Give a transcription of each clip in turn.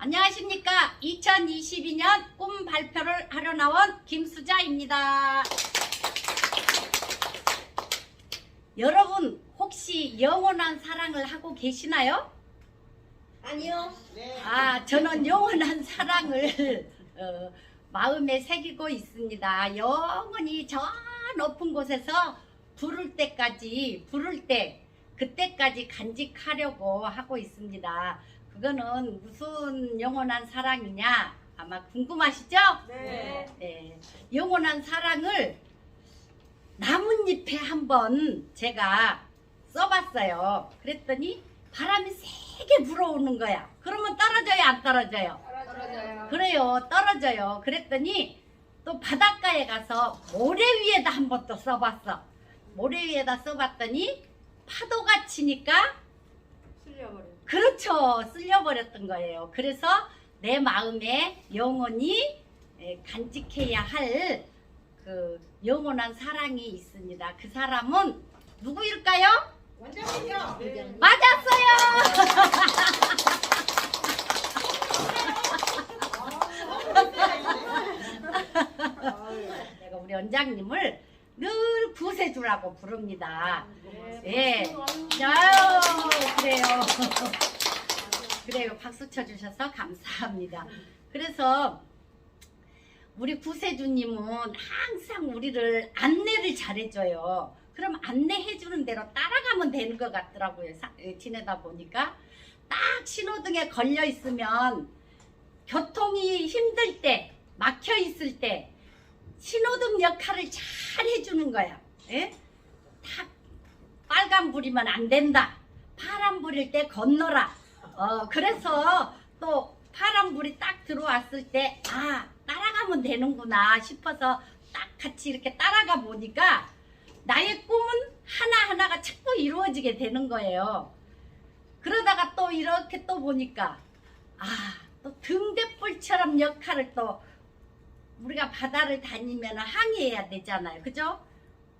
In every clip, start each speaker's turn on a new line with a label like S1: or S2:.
S1: 안녕하십니까. 2022년 꿈 발표를 하러 나온 김수자입니다. 여러분, 혹시 영원한 사랑을 하고 계시나요?
S2: 아니요.
S1: 아, 저는 영원한 사랑을 어, 마음에 새기고 있습니다. 영원히 저 높은 곳에서 부를 때까지, 부를 때, 그때까지 간직하려고 하고 있습니다. 그거는 무슨 영원한 사랑이냐? 아마 궁금하시죠?
S2: 네.
S1: 네. 영원한 사랑을 나뭇잎에 한번 제가 써봤어요. 그랬더니 바람이 세게 불어오는 거야. 그러면 떨어져요, 안 떨어져요?
S2: 떨어져요.
S1: 그래요, 떨어져요. 그랬더니 또 바닷가에 가서 모래 위에다 한번 또 써봤어. 모래 위에다 써봤더니 파도가 치니까
S2: 쓸려버려.
S1: 그렇죠. 쓸려버렸던 거예요. 그래서 내 마음에 영원히 에, 간직해야 할 그 영원한 사랑이 있습니다. 그 사람은 누구일까요?
S2: 원장님이요. 네.
S1: 맞았어요. 내가 우리 원장님을 늘 구세주라고 부릅니다. 예. 아유, 그래요. 그래요. 박수 쳐주셔서 감사합니다. 그래서 우리 구세주님은 항상 우리를 안내를 잘해줘요. 그럼 안내해주는 대로 따라가면 되는 것 같더라고요. 사- 예, 지내다 보니까. 딱 신호등에 걸려 있으면 교통이 힘들 때, 막혀 있을 때, 신호등 역할을 잘 해주는 거야. 예? 딱 빨간 불이면 안 된다. 파란 불일 때 건너라. 어, 그래서 또 파란 불이 딱 들어왔을 때, 아, 따라가면 되는구나 싶어서 딱 같이 이렇게 따라가 보니까 나의 꿈은 하나하나가 자꾸 이루어지게 되는 거예요. 그러다가 또 이렇게 또 보니까, 아, 또 등대불처럼 역할을 또 우리가 바다를 다니면 항해해야 되잖아요. 그죠?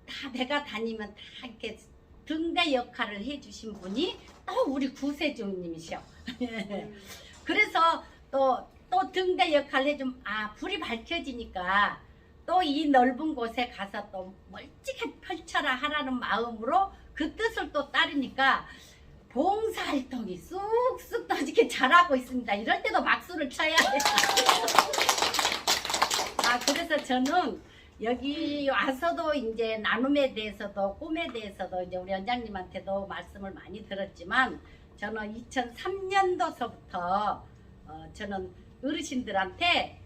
S1: 다 배가 다니면 다 이렇게 등대 역할을 해주신 분이 또 우리 구세주님이셔. 그래서 또, 또 등대 역할을 해좀, 아, 불이 밝혀지니까 또 이 넓은 곳에 가서 또 멀찍이 펼쳐라 하라는 마음으로 그 뜻을 또 따르니까 봉사활동이 쑥쑥 또 이렇게 잘하고 있습니다. 이럴 때도 박수를 쳐야 돼. 아, 그래서 저는 여기 와서도 이제 나눔에 대해서도 꿈에 대해서도 이제 우리 원장님한테도 말씀을 많이 들었지만 저는 2003년도서부터 어, 저는 어르신들한테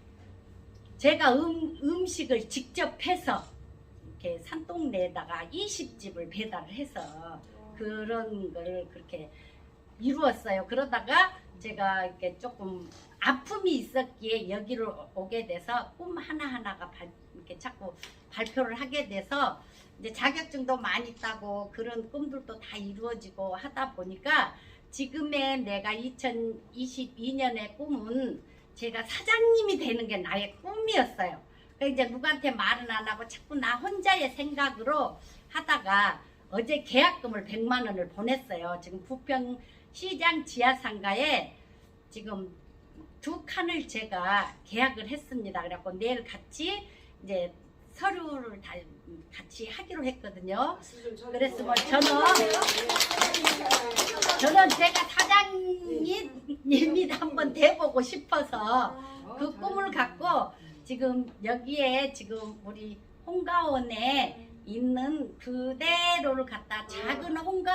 S1: 제가 음, 음식을 직접 해서 이렇게 산동네에다가 20집을 배달을 해서 그런 걸 그렇게 이루었어요. 그러다가 제가 이렇게 조금 아픔이 있었기에 여기로 오게 돼서 꿈 하나하나가 발, 이렇게 자꾸 발표를 하게 돼서 이제 자격증도 많이 따고 그런 꿈들도 다 이루어지고 하다 보니까 지금의 내가 2022년의 꿈은 제가 사장님이 되는 게 나의 꿈이었어요. 그러니까 이제 누구한테 말은 안 하고 자꾸 나 혼자의 생각으로 하다가 어제 계약금을 100만 원을 보냈어요. 지금 부평 시장 지하상가에 지금 두 칸을 제가 계약을 했습니다. 그래갖고 내일 같이 이제 서류를 다 같이 하기로 했거든요. 그래서 뭐 저는 저는 제가 사장님이 한번 돼보고 싶어서 그 꿈을 갖고 지금 여기에 지금 우리 홍가원에 있는 그대로를 갖다 작은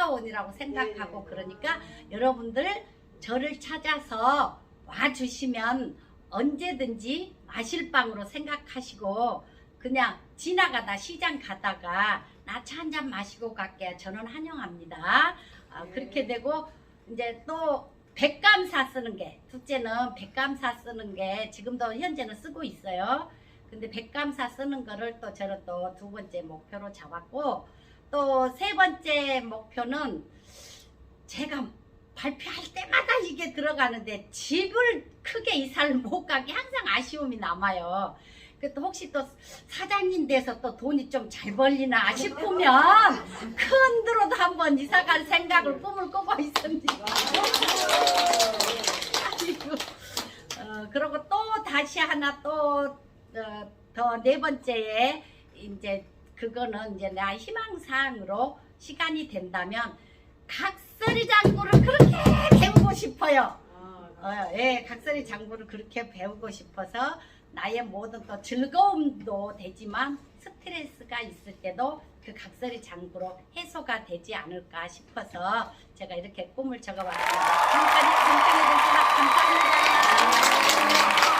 S1: 홍가원이라고 생각하고 그러니까 여러분들 저를 찾아서 와주시면 언제든지 마실 방으로 생각하시고 그냥 지나가다 시장 가다가 나 차 한 잔 마시고 갈게요. 저는 환영합니다. 아, 그렇게 되고 이제 또 백감사 쓰는 게 둘째는 백감사 쓰는 게 지금도 현재는 쓰고 있어요. 근데 백감사 쓰는 거를 또 저는 또 두 번째 목표로 잡았고 또 세 번째 목표는 제가 발표할 때마다 이게 들어가는데 집을 크게 이사를 못 가게 항상 아쉬움이 남아요. 그또 혹시 또 사장님 돼서 또 돈이 좀 잘 벌리나 싶으면 큰 데로도 한번 이사 갈 생각을 꿈을 꾸고 있습니다. 아이고. 어, 그리고 또 다시 하나 또 더네 번째에 이제 그거는 이제 나 희망사항으로 시간이 된다면 각설이 장구를 그렇게 배우고 싶어요.
S2: 아,
S1: 어, 예, 각설이 장구를 그렇게 배우고 싶어서 나의 모든 또 즐거움도 되지만 스트레스가 있을 때도 그 각설이 장구로 해소가 되지 않을까 싶어서 제가 이렇게 꿈을 적어봤습니다. 감상해 주셔서 감사합니다.